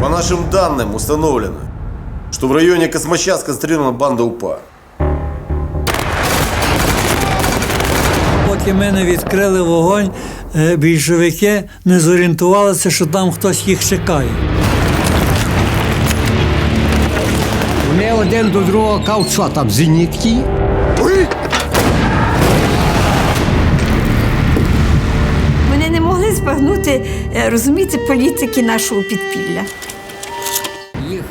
По нашим данным установлено, что в районе Космоща сконцентрирована банда УПА. Поки ми не відкрили вогонь, е, більшовики не зорієнтувалися, що там хтось їх чекає. Вони один до другого кажуть, що там зенітки. Вони не могли збагнути, е, розуміти, політики нашого підпілля.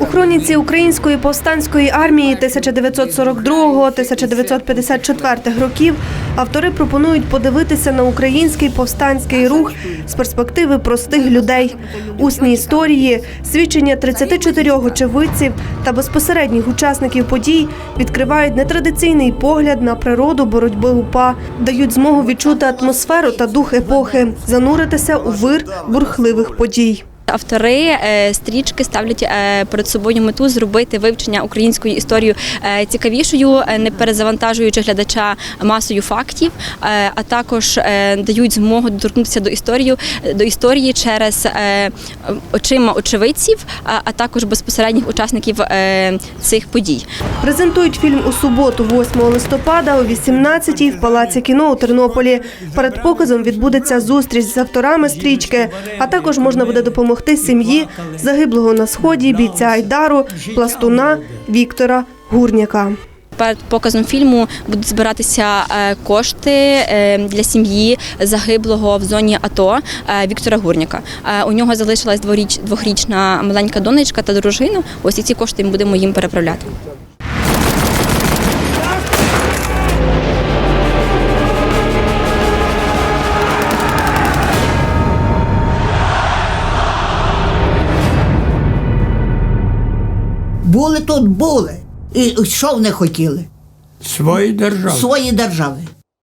У хроніці української повстанської армії 1942-1954 років автори пропонують подивитися на український повстанський рух з перспективи простих людей, усні історії, свідчення 34 очевидців та безпосередніх учасників подій відкривають нетрадиційний погляд на природу боротьби УПА, дають змогу відчути атмосферу та дух епохи, зануритися у вир бурхливих подій. Автори е, стрічки ставлять е, перед собою мету зробити вивчення української історії е, цікавішою, не перезавантажуючи глядача масою фактів, а також дають змогу доторкнутися до історії до історії через очима очевидців, а, також безпосередніх учасників цих подій. Презентують фільм у суботу, 8 листопада о 18-й в Палаці кіно у Тернополі. Перед показом відбудеться зустріч з авторами стрічки, а також можна буде допомогти сім'ї загиблого на сході бійця Айдару, пластуна Віктора Гурняка. Перед показом фільму будуть збиратися е, кошти е, для сім'ї загиблого в зоні АТО е, Віктора Гурняка. У нього залишилась дворіч, двохрічна маленька донечка та дружина. Ось і ці кошти ми будемо їм переправляти. Були тут, були. І що вони хотіли? Свої держави. Свої держави.